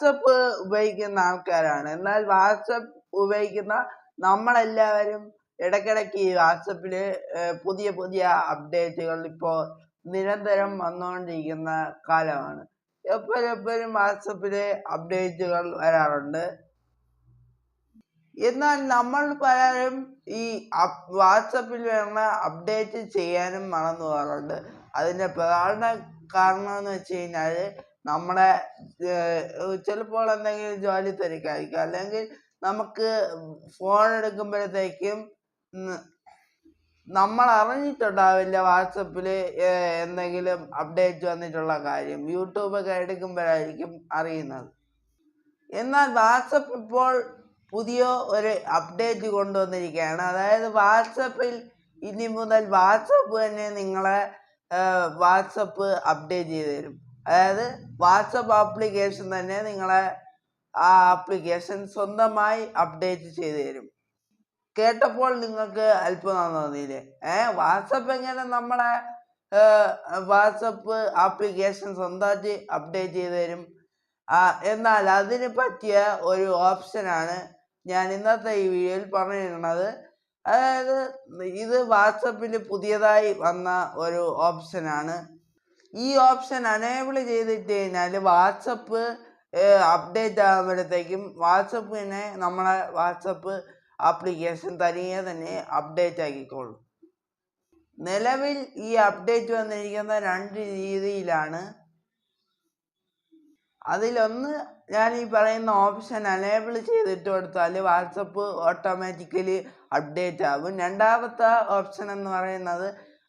WhatsApp ഉപയോഗിക്കുന്ന ആൾക്കാരാണ്. എന്നാൽ വാട്സപ്പ് ഉപയോഗിക്കുന്ന നമ്മളെല്ലാവരും ഇടയ്ക്കിടയ്ക്ക് ഈ വാട്സപ്പിൽ പുതിയ പുതിയ അപ്ഡേറ്റുകൾ ഇപ്പോൾ നിരന്തരം വന്നുകൊണ്ടിരിക്കുന്ന കാലമാണ്. എപ്പോഴും എപ്പോഴും വാട്സപ്പിൽ അപ്ഡേറ്റുകൾ വരാറുണ്ട്. എന്നാൽ നമ്മൾ പലരും ഈ വാട്സപ്പിൽ വരുന്ന അപ്ഡേറ്റ് ചെയ്യാനും മറന്നു പോകാറുണ്ട്. അതിന്റെ പ്രധാന കാരണം എന്ന് വെച്ച് കഴിഞ്ഞാൽ നമ്മുടെ ചിലപ്പോൾ എന്തെങ്കിലും ജോലി തിരക്കായിരിക്കും. അല്ലെങ്കിൽ നമുക്ക് ഫോൺ എടുക്കുമ്പോഴത്തേക്കും നമ്മൾ അറിഞ്ഞിട്ടുണ്ടാവില്ല വാട്സപ്പിൽ എന്തെങ്കിലും അപ്ഡേറ്റ് വന്നിട്ടുള്ള കാര്യം. യൂട്യൂബൊക്കെ എടുക്കുമ്പോഴായിരിക്കും അറിയുന്നത്. എന്നാൽ വാട്സപ്പ് ഇപ്പോൾ പുതിയ ഒരു അപ്ഡേറ്റ് കൊണ്ടുവന്നിരിക്കുകയാണ്. അതായത് വാട്സപ്പിൽ ഇനി മുതൽ വാട്സപ്പ് തന്നെ നിങ്ങളെ വാട്സപ്പ് അപ്ഡേറ്റ് ചെയ്തു തരും അതായത് വാട്സപ്പ് ആപ്ലിക്കേഷൻ തന്നെ നിങ്ങളെ ആ ആപ്ലിക്കേഷൻ സ്വന്തമായി അപ്ഡേറ്റ് ചെയ്തു തരും. കേട്ടപ്പോൾ നിങ്ങൾക്ക് അല്പം തോന്നിയില്ലേ? ഏ വാട്സപ്പ് എങ്ങനെ നമ്മളെ വാട്സപ്പ് ആപ്ലിക്കേഷൻ സ്വന്തമായിട്ട് അപ്ഡേറ്റ് ചെയ്തു തരും? എന്നാൽ അതിന് പറ്റിയ ഒരു ഓപ്ഷനാണ് ഞാൻ ഇന്നത്തെ ഈ വീഡിയോയിൽ പറഞ്ഞിരുന്നത് അതായത് ഇത് വാട്സപ്പിൽ പുതിയതായി വന്ന ഒരു ഓപ്ഷനാണ് ഈ ഓപ്ഷൻ അനേബിൾ ചെയ്തിട്ട് കഴിഞ്ഞാൽ വാട്സപ്പ് അപ്ഡേറ്റ് ആകുമ്പോഴത്തേക്കും വാട്സപ്പിനെ നമ്മളെ വാട്സപ്പ് ആപ്ലിക്കേഷൻ തനിയെ തന്നെ അപ്ഡേറ്റ് ആക്കിക്കോളും. നിലവിൽ ഈ അപ്ഡേറ്റ് വന്നിരിക്കുന്ന രണ്ട് രീതിയിലാണ്. അതിലൊന്ന് ഞാൻ ഈ പറയുന്ന ഓപ്ഷൻ അനേബിൾ ചെയ്തിട്ട് കൊടുത്താൽ വാട്സപ്പ് ഓട്ടോമാറ്റിക്കലി അപ്ഡേറ്റ് ആകും രണ്ടാമത്തെ ഓപ്ഷൻ എന്ന് പറയുന്നത്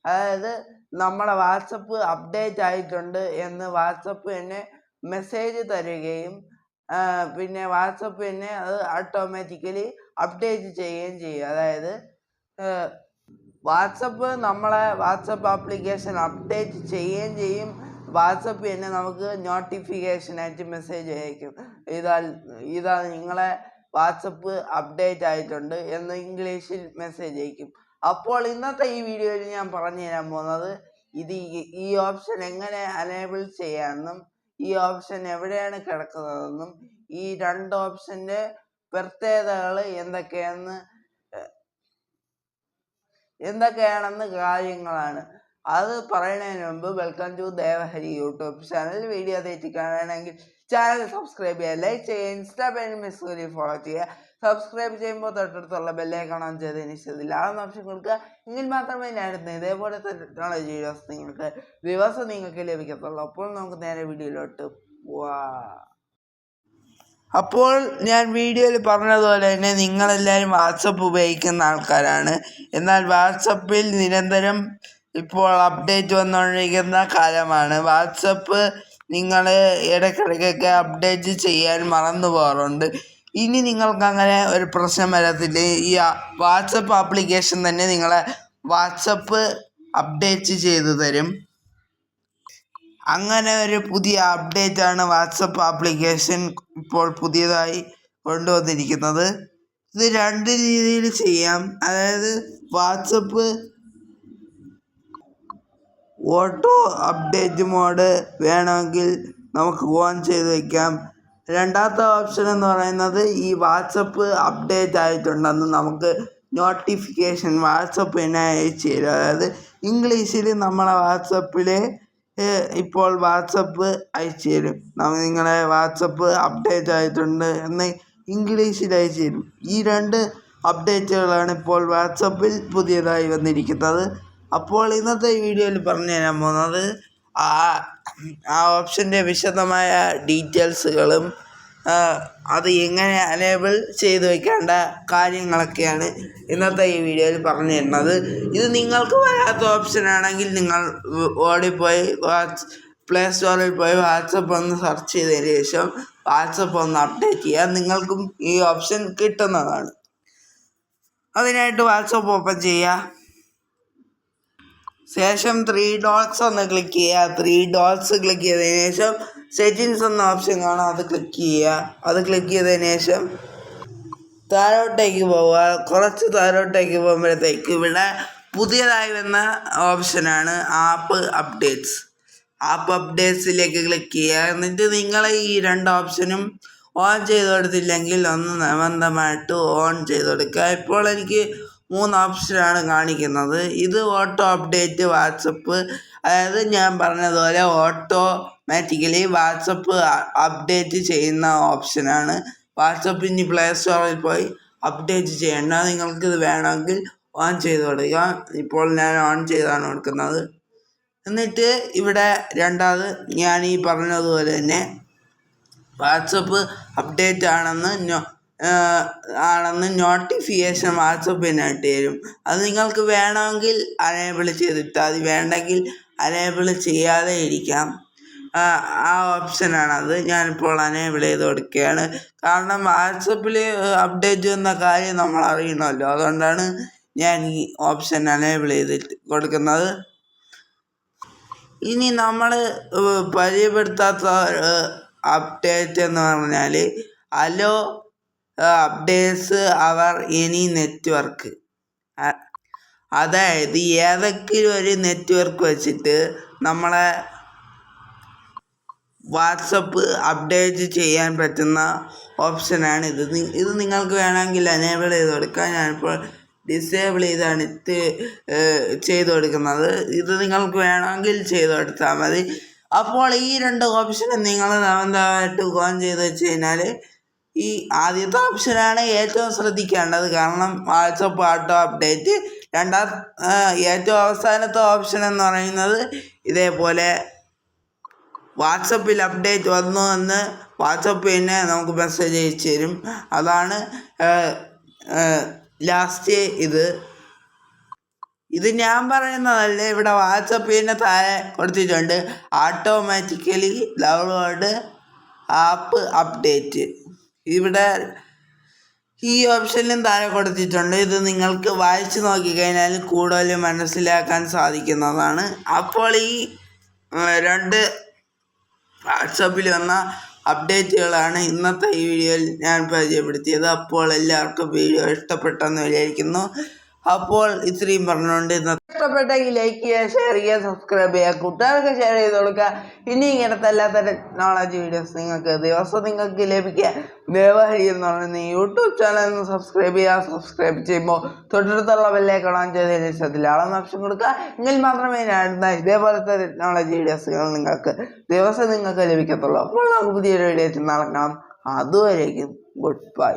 അതായത് നമ്മളെ വാട്സപ്പ് അപ്ഡേറ്റ് ആയിട്ടുണ്ട് എന്ന് വാട്സപ്പ് തന്നെ മെസ്സേജ് തരികയും പിന്നെ വാട്സപ്പ് തന്നെ അത് ഓട്ടോമാറ്റിക്കലി അപ്ഡേറ്റ് ചെയ്യുകയും ചെയ്യും അതായത് വാട്സപ്പ് നമ്മളെ വാട്സപ്പ് ആപ്ലിക്കേഷൻ അപ്ഡേറ്റ് ചെയ്യുകയും ചെയ്യും. വാട്സപ്പ് തന്നെ നമുക്ക് നോട്ടിഫിക്കേഷനായിട്ട് മെസ്സേജ് അയക്കും. ഇതാ ഇതാ നിങ്ങളെ വാട്സപ്പ് അപ്ഡേറ്റ് ആയിട്ടുണ്ട് എന്ന് ഇംഗ്ലീഷിൽ മെസ്സേജ് അയക്കും. അപ്പോൾ ഇന്നത്തെ ഈ വീഡിയോയിൽ ഞാൻ പറഞ്ഞു തരാൻ പോകുന്നത് ഇത് ഈ ഓപ്ഷൻ എങ്ങനെ അനേബിൾ ചെയ്യാമെന്നും ഈ ഓപ്ഷൻ എവിടെയാണ് കിടക്കുന്നതെന്നും ഈ രണ്ട് ഓപ്ഷന്റെ പ്രത്യേകതകൾ എന്തൊക്കെയാണെന്ന് എന്തൊക്കെയാണെന്ന് കാര്യങ്ങളാണ്. അത് പറയുന്നതിന് മുമ്പ് welcome to Devahari YouTube channel. Video തെറ്റി കാണുകയാണെങ്കിൽ ചാനൽ സബ്സ്ക്രൈബ് ചെയ്യുക ലൈക്ക് ചെയ്യുക ഇൻസ്റ്റാ പേജ് മിസ് ഫോളോ ചെയ്യുക. സബ്സ്ക്രൈബ് ചെയ്യുമ്പോൾ തൊട്ടടുത്തുള്ള ബെല്ലേ കാണാൻ ചെയ്തതിന് ഇഷ്ടത്തില്ല ആ ഓപ്ഷൻ കൊടുക്കുക. എങ്കിൽ മാത്രമേ ഞാനിടുന്ന ഇതേപോലത്തെ ടെക്നോളജി വീഡിയോസ് നിങ്ങൾക്ക് ദിവസം നിങ്ങൾക്ക് ലഭിക്കത്തുള്ളൂ. അപ്പോൾ നമുക്ക് നേരെ വീഡിയോയിലോട്ട് പോവാ. അപ്പോൾ ഞാൻ വീഡിയോയിൽ പറഞ്ഞതുപോലെ തന്നെ നിങ്ങളെല്ലാവരും വാട്സപ്പ് ഉപയോഗിക്കുന്ന ആൾക്കാരാണ്. എന്നാൽ വാട്സപ്പിൽ നിരന്തരം ഇപ്പോൾ അപ്ഡേറ്റ് വന്നുകൊണ്ടിരിക്കുന്ന കാലമാണ്. വാട്സപ്പ് നിങ്ങൾ ഇടയ്ക്കിടയ്ക്കൊക്കെ അപ്ഡേറ്റ് ചെയ്യാൻ മറന്നു പോകാറുണ്ട്. ഇനി നിങ്ങൾക്ക് അങ്ങനെ ഒരു പ്രശ്നം വരത്തില്ല. ഈ വാട്സപ്പ് ആപ്ലിക്കേഷൻ തന്നെ നിങ്ങളെ വാട്സപ്പ് അപ്ഡേറ്റ് ചെയ്തു തരും. അങ്ങനെ ഒരു പുതിയ അപ്ഡേറ്റ് ആണ് വാട്സപ്പ് ആപ്ലിക്കേഷൻ ഇപ്പോൾ പുതിയതായി കൊണ്ടുവന്നിരിക്കുന്നത്. ഇത് രണ്ട് രീതിയിൽ ചെയ്യാം. അതായത് വാട്സപ്പ് ഓട്ടോ അപ്ഡേറ്റ് മോഡ് വേണമെങ്കിൽ നമുക്ക് ഓൺ ചെയ്ത് വയ്ക്കാം രണ്ടാമത്തെ ഓപ്ഷൻ എന്ന് പറയുന്നത് ഈ വാട്സപ്പ് അപ്ഡേറ്റ് ആയിട്ടുണ്ടെന്ന് നമുക്ക് നോട്ടിഫിക്കേഷൻ വാട്സപ്പിനെ അയച്ചു തരും. അതായത് ഇംഗ്ലീഷിൽ നമ്മളെ വാട്സപ്പിൽ ഇപ്പോൾ വാട്സപ്പ് അയച്ചു തരും. നിങ്ങളെ വാട്സപ്പ് അപ്ഡേറ്റ് ആയിട്ടുണ്ട് എന്ന് ഇംഗ്ലീഷിൽ അയച്ചു തരും. ഈ രണ്ട് അപ്ഡേറ്റുകളാണ് ഇപ്പോൾ വാട്സപ്പിൽ പുതിയതായി വന്നിരിക്കുന്നത്. അപ്പോൾ ഇന്നത്തെ വീഡിയോയിൽ പറഞ്ഞു തരാൻ പോകുന്നത് ആ ആ ഓപ്ഷന്റെ വിശദമായ ഡീറ്റെയിൽസുകളും അത് എങ്ങനെ അനേബിൾ ചെയ്ത് വെക്കേണ്ട കാര്യങ്ങളൊക്കെയാണ് ഇന്നത്തെ ഈ വീഡിയോയിൽ പറഞ്ഞു തരുന്നത്. ഇത് നിങ്ങൾക്ക് വരാത്ത ഓപ്ഷൻ ആണെങ്കിൽ നിങ്ങൾ ഓടിപ്പോയി വാട്സ് പ്ലേ സ്റ്റോറിൽ പോയി വാട്സപ്പ് ഒന്ന് സെർച്ച് ചെയ്തതിന് ശേഷം വാട്സപ്പ് ഒന്ന് അപ്ഡേറ്റ് ചെയ്യുക നിങ്ങൾക്കും ഈ ഓപ്ഷൻ കിട്ടുന്നതാണ്. അതിനായിട്ട് വാട്സപ്പ് ഓപ്പൺ ചെയ്യുക ശേഷം ത്രീ ഡോട്ട്സ് ഒന്ന് ക്ലിക്ക് ചെയ്യുക ത്രീ ഡോട്ട്സ് ക്ലിക്ക് ചെയ്തതിന് ശേഷം സെറ്റിങ്സ് എന്ന ഓപ്ഷൻ കാണാം. അത് ക്ലിക്ക് ചെയ്യുക. അത് ക്ലിക്ക് ചെയ്തതിന് ശേഷം താഴോട്ടേക്ക് പോവുക. കുറച്ച് താഴോട്ടേക്ക് പോകുമ്പോഴത്തേക്ക് ഇവിടെ പുതിയതായി വന്ന ഓപ്ഷനാണ് ആപ്പ് അപ്ഡേറ്റ്സ് ആപ്പ് അപ്ഡേറ്റ്സിലേക്ക് ക്ലിക്ക് ചെയ്യുക. എന്നിട്ട് നിങ്ങൾ ഈ രണ്ട് ഓപ്ഷനും ഓൺ ചെയ്ത് കൊടുത്തില്ലെങ്കിൽ ഒന്ന് നിർബന്ധമായിട്ട് ഓൺ ചെയ്ത് കൊടുക്കുക. ഇപ്പോൾ എനിക്ക് മൂന്ന് ഓപ്ഷനാണ് കാണിക്കുന്നത്. ഇത് ഓട്ടോ അപ്ഡേറ്റ് വാട്സപ്പ്. അതായത് ഞാൻ പറഞ്ഞതുപോലെ ഓട്ടോമാറ്റിക്കലി വാട്സപ്പ് അപ്ഡേറ്റ് ചെയ്യുന്ന ഓപ്ഷനാണ് വാട്സപ്പ് ഇനി പ്ലേ സ്റ്റോറിൽ പോയി അപ്ഡേറ്റ് ചെയ്യേണ്ട. നിങ്ങൾക്കിത് വേണമെങ്കിൽ ഓൺ ചെയ്ത് കൊടുക്കുക. ഇപ്പോൾ ഞാൻ ഓൺ ചെയ്താണ് കൊടുക്കുന്നത്. എന്നിട്ട് ഇവിടെ രണ്ടാമത് ഞാൻ ഈ പറഞ്ഞതുപോലെ തന്നെ വാട്സപ്പ് അപ്ഡേറ്റ് ആണെന്ന് ആണെന്ന് നോട്ടിഫിക്കേഷൻ വാട്സപ്പിനായിട്ട് തരും. അത് നിങ്ങൾക്ക് വേണമെങ്കിൽ അനേബിൾ ചെയ്തിട്ടാൽ മതി വേണ്ടെങ്കിൽ അനേബിൾ ചെയ്യാതെ ഇരിക്കാം. ആ ഓപ്ഷനാണത് ഞാനിപ്പോൾ അനേബിൾ ചെയ്ത് കൊടുക്കുകയാണ്. കാരണം വാട്സപ്പിൽ അപ്ഡേറ്റ് വന്ന കാര്യം നമ്മൾ അറിയണമല്ലോ. അതുകൊണ്ടാണ് ഞാൻ ഈ ഓപ്ഷൻ അനേബിൾ ചെയ്തിട്ട് കൊടുക്കുന്നത്. ഇനി നമ്മൾ പരിചയപ്പെടുത്താത്ത അപ്ഡേറ്റ് എന്ന് പറഞ്ഞാൽ allow updates over any network. അതായത് ഏതെങ്കിലും ഒരു നെറ്റ്വർക്ക് വെച്ചിട്ട് നമ്മളെ വാട്സപ്പ് അപ്ഡേറ്റ് ചെയ്യാൻ പറ്റുന്ന ഓപ്ഷനാണ് ഇത്. ഇത് നിങ്ങൾക്ക് വേണമെങ്കിൽ അനേബിൾ ചെയ്ത് കൊടുക്കാം. ഞാനിപ്പോൾ ഡിസേബിൾ ചെയ്താണ് ഇത് ചെയ്ത് കൊടുക്കുന്നത്. ഇത് നിങ്ങൾക്ക് വേണമെങ്കിൽ ചെയ്ത് കൊടുത്താൽ മതി. അപ്പോൾ ഈ രണ്ട് ഓപ്ഷനും നിങ്ങൾ നിർബന്ധമായിട്ട് ഓൺ ചെയ്ത് വെച്ച് കഴിഞ്ഞാൽ ഈ ആദ്യത്തെ ഓപ്ഷനാണ് ഏറ്റവും ശ്രദ്ധിക്കേണ്ടത്. കാരണം വാട്സപ്പ് ഓട്ടോ അപ്ഡേറ്റ്. രണ്ടാം ഏറ്റവും അവസാനത്തെ ഓപ്ഷൻ എന്ന് പറയുന്നത് ഇതേപോലെ വാട്സപ്പിൽ അപ്ഡേറ്റ് വന്നു എന്ന് വാട്സപ്പ് തന്നെ നമുക്ക് മെസ്സേജ് അയച്ചു തരും. അതാണ് ലാസ്റ്റ് ഇത്. ഇത് ഞാൻ പറയുന്നതല്ല ഇവിടെ വാട്സപ്പിന് താഴെ കൊടുത്തിട്ടുണ്ട്. ഓട്ടോമാറ്റിക്കലി ഡൗൺലോഡ് ആപ്പ് അപ്ഡേറ്റ് ഇവിടെ ഈ ഓപ്ഷനിലും താഴെ കൊടുത്തിട്ടുണ്ട്. ഇത് നിങ്ങൾക്ക് വായിച്ചു നോക്കിക്കഴിഞ്ഞാൽ കൂടുതൽ മനസ്സിലാക്കാൻ സാധിക്കുന്നതാണ്. അപ്പോൾ ഈ രണ്ട് വാട്സപ്പിൽ വന്ന അപ്ഡേറ്റുകളാണ് ഇന്നത്തെ ഈ വീഡിയോയിൽ ഞാൻ പരിചയപ്പെടുത്തിയത്. അപ്പോൾ എല്ലാവർക്കും വീഡിയോ ഇഷ്ടപ്പെട്ടെന്ന് വിചാരിക്കുന്നു. അപ്പോൾ ഇത്രയും പറഞ്ഞുകൊണ്ട് ഇന്നത്തെ ഇഷ്ടപ്പെട്ടെങ്കിൽ ലൈക്ക് ചെയ്യുക ഷെയർ ചെയ്യുക സബ്സ്ക്രൈബ് ചെയ്യുക കൂട്ടുകാർക്ക് ഷെയർ ചെയ്ത് കൊടുക്കുക. ഇനി ഇങ്ങനത്തെ അല്ലാത്ത ടെക്നോളജി വീഡിയോസ് നിങ്ങൾക്ക് ദിവസം നിങ്ങൾക്ക് ലഭിക്കുക. ദേവഹരി എന്ന് പറയുന്ന യൂട്യൂബ് ചാനൽ സബ്സ്ക്രൈബ് ചെയ്യുക. സബ്സ്ക്രൈബ് ചെയ്യുമ്പോൾ തൊട്ടടുത്തുള്ള ബെല്ലേക്ക് ഓൺ ശേഷത്തിൽ ആളെന്ന് ഓപ്ഷൻ കൊടുക്കുക. എങ്കിൽ മാത്രമേ ഞാൻ ഇതേപോലത്തെ ടെക്നോളജി വീഡിയോസുകൾ നിങ്ങൾക്ക് ദിവസം നിങ്ങൾക്ക് ലഭിക്കത്തുള്ളൂ. അപ്പോൾ നമുക്ക് പുതിയൊരു വീഡിയോ നാളെ കാണാം. അതുവരേക്കും ഗുഡ് ബൈ